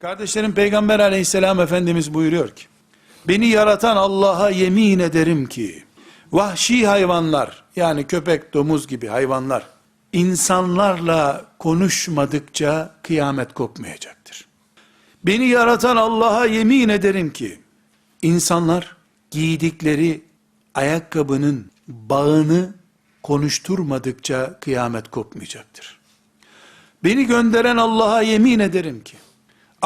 Kardeşlerim Peygamber aleyhisselam Efendimiz buyuruyor ki, beni yaratan Allah'a yemin ederim ki, vahşi hayvanlar, yani köpek, domuz gibi hayvanlar, insanlarla konuşmadıkça kıyamet kopmayacaktır. Beni yaratan Allah'a yemin ederim ki, insanlar giydikleri ayakkabının bağını konuşturmadıkça kıyamet kopmayacaktır. Beni gönderen Allah'a yemin ederim ki,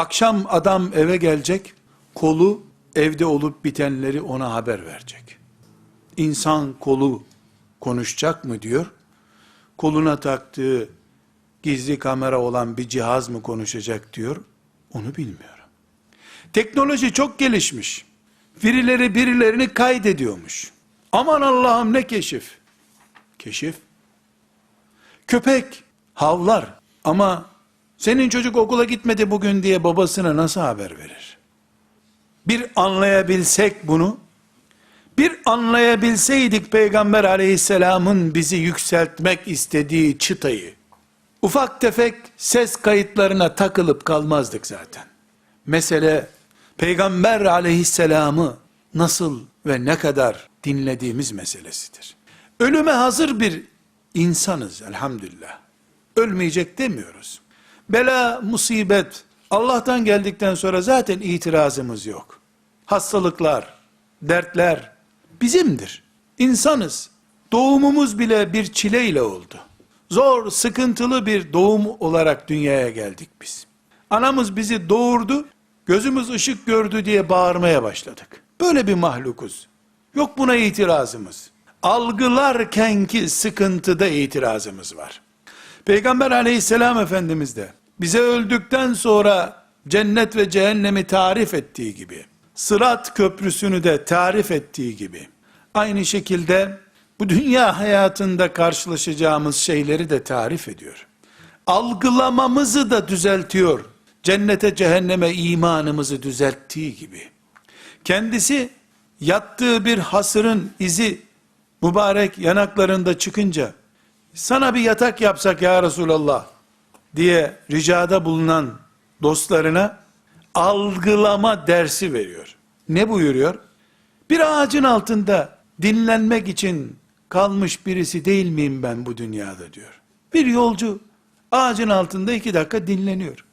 akşam adam eve gelecek, kolu evde olup bitenleri ona haber verecek. İnsan kolu konuşacak mı diyor, koluna taktığı gizli kamera olan bir cihaz mı konuşacak diyor, onu bilmiyorum. Teknoloji çok gelişmiş. Birileri birilerini kaydediyormuş. Aman Allah'ım ne keşif. Keşif. Köpek havlar ama senin çocuk okula gitmedi bugün diye babasına nasıl haber verir? Bir anlayabilsek bunu, bir anlayabilseydik Peygamber aleyhisselamın bizi yükseltmek istediği çıtayı, ufak tefek ses kayıtlarına takılıp kalmazdık zaten. Mesele Peygamber aleyhisselamı nasıl ve ne kadar dinlediğimiz meselesidir. Ölüme hazır bir insanız elhamdülillah. Ölmeyecek demiyoruz. Bela, musibet Allah'tan geldikten sonra zaten itirazımız yok. Hastalıklar, dertler bizimdir. İnsanız. Doğumumuz bile bir çileyle oldu. Zor, sıkıntılı bir doğum olarak dünyaya geldik biz. Anamız bizi doğurdu, gözümüz ışık gördü diye bağırmaya başladık. Böyle bir mahlukuz. Yok buna itirazımız. Algılarkenki sıkıntıda itirazımız var. Peygamber aleyhisselam efendimiz de bize öldükten sonra cennet ve cehennemi tarif ettiği gibi, sırat köprüsünü de tarif ettiği gibi, aynı şekilde bu dünya hayatında karşılaşacağımız şeyleri de tarif ediyor. Algılamamızı da düzeltiyor. Cennete cehenneme imanımızı düzelttiği gibi. Kendisi yattığı bir hasırın izi mübarek yanaklarında çıkınca sana bir yatak yapsak ya Resulallah diye ricada bulunan dostlarına algılama dersi veriyor. Ne buyuruyor? Bir ağacın altında dinlenmek için kalmış birisi değil miyim ben bu dünyada diyor. Bir yolcu ağacın altında iki dakika dinleniyor.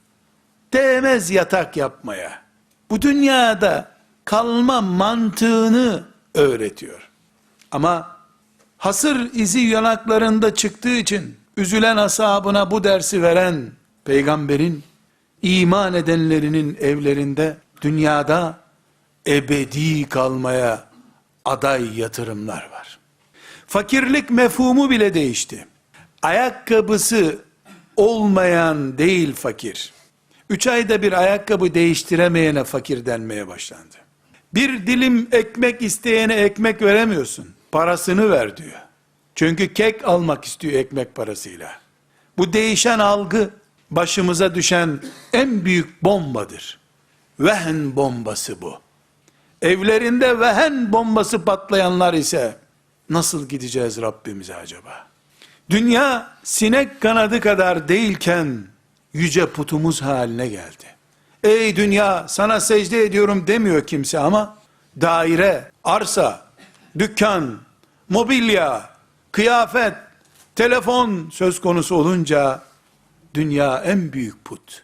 Değmez yatak yapmaya. Bu dünyada kalma mantığını öğretiyor. Ama hasır izi yanaklarında çıktığı için üzülen ashabına bu dersi veren peygamberin iman edenlerinin evlerinde dünyada ebedi kalmaya aday yatırımlar var. Fakirlik mefhumu bile değişti. Ayakkabısı olmayan değil fakir. Üç ayda bir ayakkabı değiştiremeyene fakir denmeye başlandı. Bir dilim ekmek isteyene ekmek veremiyorsun. Parasını ver diyor. Çünkü kek almak istiyor ekmek parasıyla. Bu değişen algı başımıza düşen en büyük bombadır. Vehen bombası bu. Evlerinde vehen bombası patlayanlar ise nasıl gideceğiz Rabbimize acaba? Dünya sinek kanadı kadar değilken yüce putumuz haline geldi. Ey dünya sana secde ediyorum demiyor kimse ama daire, arsa, dükkan, mobilya, kıyafet, telefon söz konusu olunca dünya en büyük put.